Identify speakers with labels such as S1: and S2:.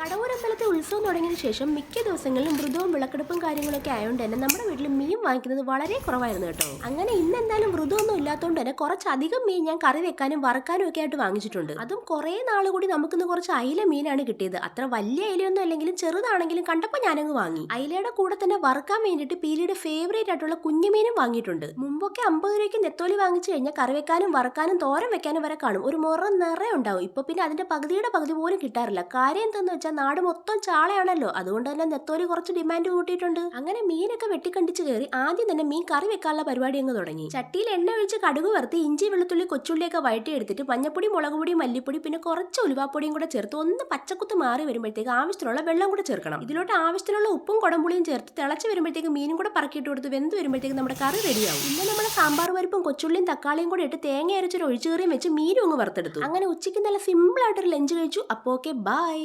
S1: കടവൂരമ്പലത്തെ ഉത്സവം തുടങ്ങിയതിന് ശേഷം മിക്ക ദിവസങ്ങളിലും മൃദവും വിളക്കെടുപ്പും കാര്യങ്ങളൊക്കെ ആയതുകൊണ്ട് തന്നെ നമ്മുടെ വീട്ടിൽ മീൻ വാങ്ങിക്കുന്നത് വളരെ കുറവായിരുന്നു കേട്ടോ. അങ്ങനെ ഇന്ന് എന്തായാലും മൃദമൊന്നും ഇല്ലാത്തതുകൊണ്ട് തന്നെ കുറച്ചധികം മീൻ ഞാൻ കറി വെക്കാനും വറക്കാനും ഒക്കെ ആയിട്ട് വാങ്ങിച്ചിട്ടുണ്ട്. അതും കുറേ നാൾ കൂടി നമുക്കിന്ന് കുറച്ച് അയില മീനാണ് കിട്ടിയത്. അത്ര വലിയ അയിലയൊന്നും അല്ലെങ്കിലും ചെറുതാണെങ്കിലും കണ്ടപ്പോൾ ഞാനങ്ങ് വാങ്ങി. അയിലയുടെ കൂടെ തന്നെ വറുക്കാൻ വേണ്ടിയിട്ട് പീലിയുടെ ഫേവറേറ്റ് ആയിട്ടുള്ള കുഞ്ഞുമീനും വാങ്ങിയിട്ടുണ്ട്. മുമ്പൊക്കെ അമ്പത് രൂപയ്ക്ക് നെത്തോലി വാങ്ങിച്ചു കഴിഞ്ഞാൽ കറി വെക്കാനും വറുക്കാനും തോരൻ വെക്കാനും വരെ കാണും. ഒരു മുറ നിറയെ ഉണ്ടാവും. ഇപ്പൊ പിന്നെ അതിന്റെ പകുതിയുടെ പകുതി പോലും കിട്ടാറില്ല. കാര്യം എന്തെന്ന് വെച്ചാൽ നാട് മൊത്തം ചാളയാണല്ലോ. അതുകൊണ്ട് തന്നെ നെത്തോലി കുറച്ച് ഡിമാൻഡ് കൂട്ടിയിട്ടുണ്ട്. അങ്ങനെ മീനൊക്കെ വെട്ടിക്കണ്ടിച്ച് കയറി ആദ്യം തന്നെ മീൻ കറി വെക്കാനുള്ള പരിപാടി അങ്ങ് തുടങ്ങി. ചട്ടിയിൽ എണ്ണ ഒഴിച്ച് കടുക് വറുത്ത് ഇഞ്ചി വെളുത്തുള്ളി കൊച്ചുള്ളിയൊക്കെ വഴറ്റി എടുത്തിട്ട് മഞ്ഞപ്പൊടി മുളക് പൊടി മല്ലിപ്പൊടി പിന്നെ കുറച്ച് ഉലുവാപ്പൊടിയും കൂടെ ചേർത്ത് ഒന്ന് പച്ചക്കുത്ത് മാറി വരുമ്പോഴത്തേക്ക് ആവശ്യത്തിനുള്ള വെള്ളം കൂടെ ചേർക്കണം. ഇതിലോട്ട് ആവശ്യത്തിനുള്ള ഉപ്പും കുടമ്പുളിയും ചേർത്ത് തിളച്ച് വരുമ്പോഴത്തേക്ക് മീനും കൂടെ പറക്കിയിട്ട് കൊടുത്ത് വെന്ത് വരുമ്പോഴത്തേക്ക് നമ്മുടെ കറി റെഡിയാവും. ഇന്ന് നമ്മൾ സാമ്പാർ പരിപ്പും കൊച്ചുള്ളിയും തക്കാളിയും കൂടെ ഇട്ട് തേങ്ങ അരച്ചൊരു ഒഴിച്ചുകറിയും വെച്ച് മീനും അങ്ങ് വറുത്തെടുത്തു. അങ്ങനെ ഉച്ചയ്ക്ക് നല്ല സിമ്പിൾ ആയിട്ടൊരു ലഞ്ച് കഴിച്ചു. അപ്പോ ഓക്കെ ബൈ